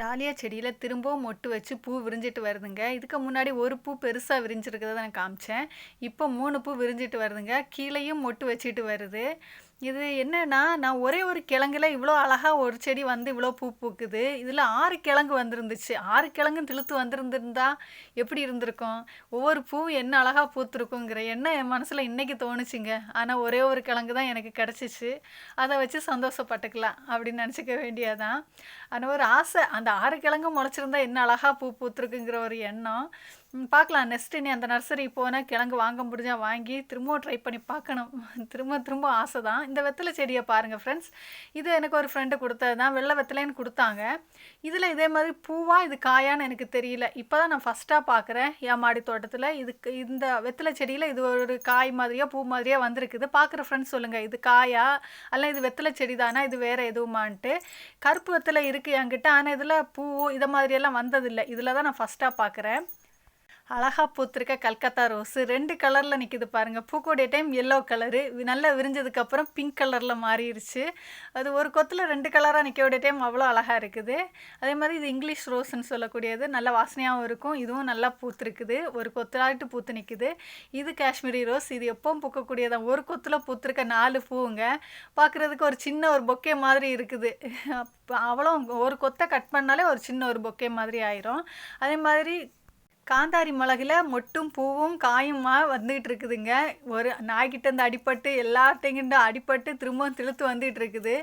Dahlia செடியில் திரும்பவும் மொட்டு வச்சு பூ விரிஞ்சிட்டு வருதுங்க. இதுக்கு முன்னாடி ஒரு பூ பெருசாக விரிஞ்சிருக்கிறத நான் காமிச்சேன். இப்போ மூணு பூ விரிஞ்சிட்டு வருதுங்க. கீழேயும் மொட்டு வச்சுட்டு வருது. இது என்னன்னா நான் ஒரே ஒரு கிழங்குல இவ்வளோ அழகாக ஒரு செடி வந்து இவ்வளோ பூ பூக்குது. இதில் ஆறு கிழங்கு வந்திருந்துச்சு. ஆறு கிழங்கு திழுத்து வந்திருந்திருந்தா எப்படி இருந்திருக்கும்? ஒவ்வொரு பூவும் என்ன அழகாக பூத்துருக்குங்கிற எண்ணம் என் மனசில் இன்னைக்கு தோணுச்சுங்க. ஆனால் ஒரே ஒரு கிழங்கு தான் எனக்கு கிடச்சிச்சு. அதை வச்சு சந்தோஷப்பட்டுக்கலாம் அப்படின்னு நினச்சிக்க வேண்டியதான் ஆனால் ஒரு ஆசை. அந்த ஆறு கிழங்கு முளைச்சிருந்தா என்ன அழகாக பூ பூத்துருக்குங்கிற ஒரு எண்ணம். பார்க்கலாம். நெக்ஸ்ட் நீ அந்த நர்சரி போனால் கிழங்கு வாங்க முடிஞ்சால் வாங்கி திரும்பவும் ட்ரை பண்ணி பார்க்கணும். திரும்ப திரும்ப ஆசை தான் இந்த வெத்தலை செடியை பாருங்கள் ஃப்ரெண்ட்ஸ் இது எனக்கு ஒரு ஃப்ரெண்டு கொடுத்தது தான். வெள்ளை வெத்தலைன்னு கொடுத்தாங்க. இதில் இதே மாதிரி பூவா இது காயான்னு எனக்கு தெரியல. இப்போ தான் நான் ஃபஸ்ட்டாக பார்க்குறேன் என் மாடி தோட்டத்தில் இதுக்கு இந்த வெத்தலை செடியில் இது ஒரு காய் மாதிரியா பூ மாதிரியா வந்திருக்குது. பார்க்குற ஃப்ரெண்ட்ஸ் சொல்லுங்கள் இது காயா? அல்ல இது வெத்தலை செடி தானா இது வேறு எதுவுமான்ட்டு. கருப்பு வெத்தலை இருக்குது என்கிட்ட. ஆனால் இதில் பூ இதை மாதிரியெல்லாம் வந்ததில்லை. இதில் தான் நான் ஃபஸ்ட்டாக பார்க்குறேன் அழகாக பூத்திருக்க கல்கத்தா ரோஸு. ரெண்டு கலரில் நிற்கிது பாருங்கள் பூக்கோடைய டைம் எல்லோ கலரு நல்லா விரிஞ்சதுக்கப்புறம் பிங்க் கலரில் மாறிடுச்சு அது ஒரு கொத்தில் ரெண்டு கலராக நிற்கக்கூடிய டைம் அவ்வளோ அழகாக இருக்குது. அதே மாதிரி இது இங்கிலீஷ் ரோஸ்ன்னு சொல்லக்கூடியது. நல்ல வாசனையாகவும் இருக்கும். இதுவும் நல்லா பூத்திருக்குது. ஒரு கொத்தலாட்டு பூத்து நிற்குது இது காஷ்மீரி ரோஸ். இது எப்பவும் பூக்கக்கூடியதான் ஒரு கொத்தில் பூத்திருக்க நாலு பூவுங்க. பார்க்குறதுக்கு ஒரு சின்ன ஒரு பொக்கே மாதிரி இருக்குது. அவ்வளோ ஒரு கொத்தை கட் பண்ணாலே ஒரு சின்ன ஒரு பொக்கே மாதிரி ஆயிரும். அதே மாதிரி காந்தாரி மிளகுல மொட்டும் பூவும் காயுமா வந்துகிட்டு இருக்குதுங்க ஒரு நாய்கிட்ட இருந்து அடிப்பட்டு எல்லாத்தையும் அடிப்பட்டு திரும்பவும் திழுத்து வந்துகிட்டு இருக்குது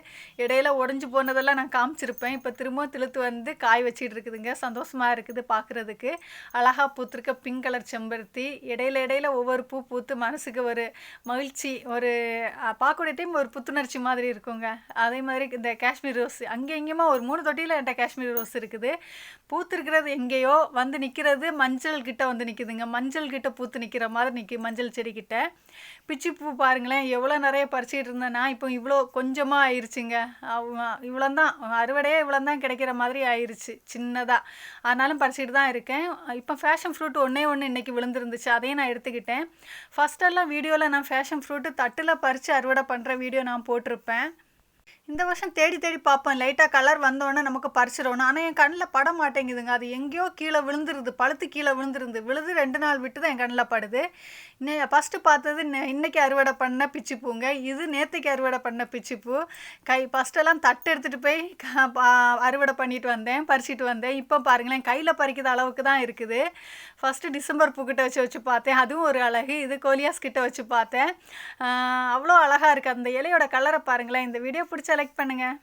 இடையில உடஞ்சி போனதெல்லாம் நான் காமிச்சிருப்பேன். இப்போ திரும்பவும் திழுத்து வந்து காய் வச்சிட்டு இருக்குதுங்க சந்தோஷமாக இருக்குது பார்க்குறதுக்கு அழகா பூத்திருக்க பிங்க் கலர் செம்பருத்தி. இடையில இடையில ஒவ்வொரு பூ பூத்து மனசுக்கு ஒரு மகிழ்ச்சி ஒரு பார்க்கக்கூடிய டைம் ஒரு புத்துணர்ச்சி மாதிரி இருக்குங்க. அதே மாதிரி இந்த காஷ்மீர் ரோஸ் அங்கே எங்கேயுமா ஒரு மூணு தொட்டியில் என்கிட்ட காஷ்மீர் ரோஸ் இருக்குது. பூத்திருக்கிறது எங்கேயோ வந்து நிற்கிறது மஞ்சள் மஞ்சள் கிட்ட வந்து நிற்குதுங்க மஞ்சள் கிட்ட பூத்து நிற்கிற மாதிரி நிற்கி மஞ்சள் செடி கிட்ட. பிச்சி பூ பாருங்களேன். எவ்வளோ நிறைய பறிச்சிட்டு இருந்தேன்னா இப்போ இவ்வளோ கொஞ்சமாக ஆயிடுச்சுங்க இவ்வளோ தான் அறுவடையே இவ்வளோ தான் கிடைக்கிற மாதிரி ஆயிடுச்சு சின்னதாக ஆனாலும் பறிச்சிட்டு தான் இருக்கேன். இப்போ ஃபேஷன் ஃப்ரூட் ஒன்றே ஒன்று இன்றைக்கி விழுந்துருந்துச்சு. அதையும் நான் எடுத்துக்கிட்டேன். ஃபஸ்ட்டெல்லாம் வீடியோவில் நான் ஃபேஷன் ஃப்ரூட்டு தட்டில் பறித்து அறுவடை பண்ணுற வீடியோ நான் போட்டிருப்பேன். இந்த வருஷம் தேடி தேடி பார்ப்பேன். லைட்டாக கலர் வந்தோடனே நமக்கு பறிச்சிடணும் ஆனால் என் கண்ணில் பட மாட்டேங்குதுங்க. அது எங்கேயோ கீழே விழுந்துருது. பழுத்து கீழே விழுந்துருந்து விழுது ரெண்டு நாள் விட்டு தான் என் கண்ணில் படுது. இன்னும் ஃபஸ்ட்டு பார்த்தது நெ- இன்னைக்கு அறுவடை பண்ண பிச்சிப்பூங்க இது நேற்றுக்கு அறுவடை பண்ண பிச்சிப்பூ கை ஃபஸ்ட்டெல்லாம் தட்டு எடுத்துகிட்டு போய் அறுவடை பண்ணிட்டு வந்தேன். பறிச்சிட்டு வந்தேன். இப்போ பாருங்களேன் கையில் பறிக்கிற அளவுக்கு தான் இருக்குது. ஃபஸ்ட்டு டிசம்பர் பூக்கிட்ட வச்சு வச்சு பார்த்தேன். அதுவும் ஒரு அழகு. இது கோலியாஸ் கிட்ட வச்சு பார்த்தேன். அவ்வளோ அழகாக இருக்குது அந்த இலையோட கலரை பாருங்களேன். இந்த வீடியோ பிடிச்சா செலக்ட் பண்ணுங்கள்